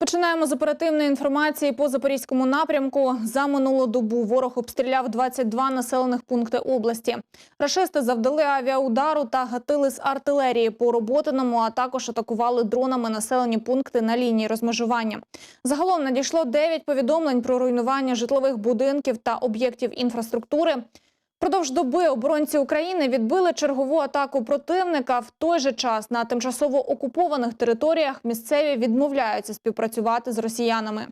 Починаємо з оперативної інформації по запорізькому напрямку. За минулу добу ворог обстріляв 22 населених пункти області. Рашисти завдали авіаудару та гатили з артилерії по роботиному, а також атакували дронами населені пункти на лінії розмежування. Загалом надійшло 9 повідомлень про руйнування житлових будинків та об'єктів інфраструктури. Продовж доби оборонці України відбили чергову атаку противника. В той же час на тимчасово окупованих територіях місцеві відмовляються співпрацювати з росіянами.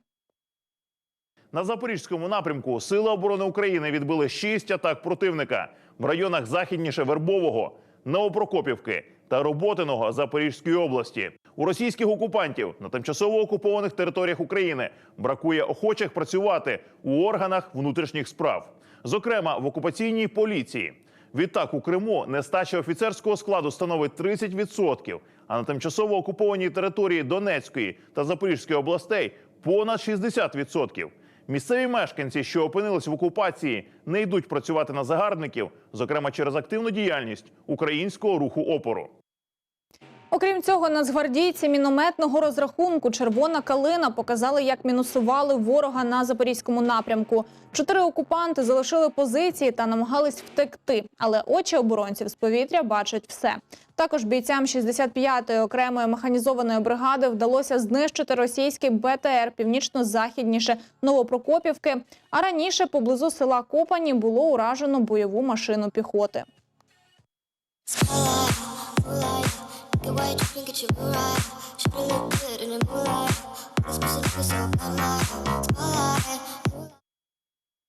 На запорізькому напрямку Сили оборони України відбили шість атак противника в районах західніше Вербового, Новопрокопівки та Роботиного Запорізької області. У російських окупантів на тимчасово окупованих територіях України бракує охочих працювати у органах внутрішніх справ, зокрема в окупаційній поліції. Відтак у Криму нестача офіцерського складу становить 30%, а на тимчасово окупованій території Донецької та Запорізької областей понад 60%. Місцеві мешканці, що опинились в окупації, не йдуть працювати на загарбників, зокрема через активну діяльність українського руху опору. Окрім цього, нацгвардійці мінометного розрахунку Червона калина показали, як мінусували ворога на запорізькому напрямку. Чотири окупанти залишили позиції та намагались втекти, але очі оборонців з повітря бачать все. Також бійцям 65-ї окремої механізованої бригади вдалося знищити російський БТР північно-західніше Новопрокопівки. А раніше поблизу села Копані було уражено бойову машину піхоти. right, tripping, get you right. Should've looked good in the moonlight. This person took us all night. It's my life.